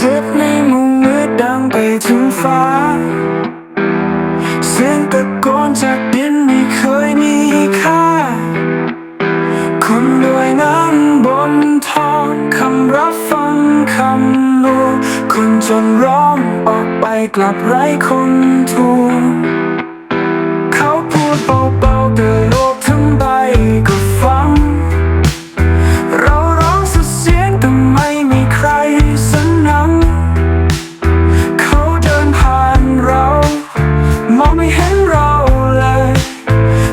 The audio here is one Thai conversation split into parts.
เสียงในมุมมืดดังไปถึงฟ้า เสียงตะโกนจากดินไม่เคยมีค่า คนด้วยน้ำบนทองคำรับฟังคำลูคนจนร้องออกไปกลับไร้คนถู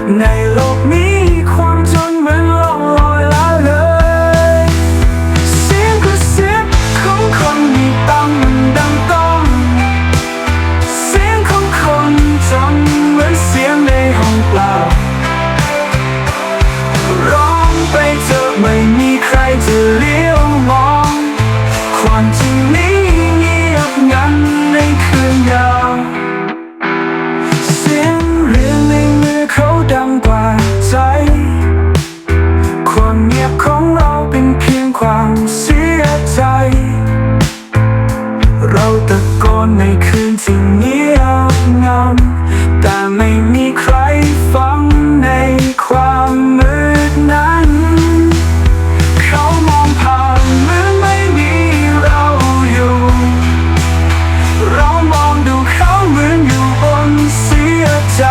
Nailo นในคืนที่เงียบงำแต่ไม่มีใครฟังในความมืดนั้น เขามองผ่านเหมือนไม่มีเราอยู่ เรามองดูเขาเหมือนอยู่บนเสียใจ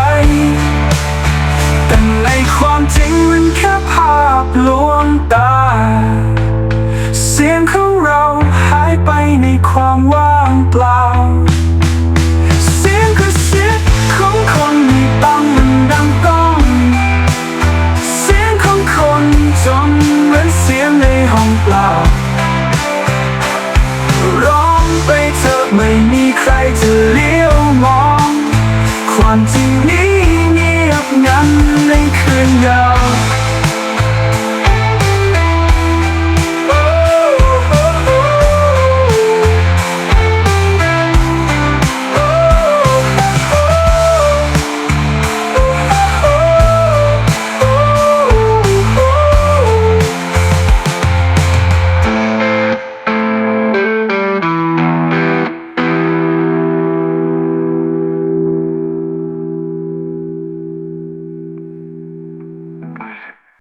แต่ในความจริงมันแค่ภาพลวงตา 在这里。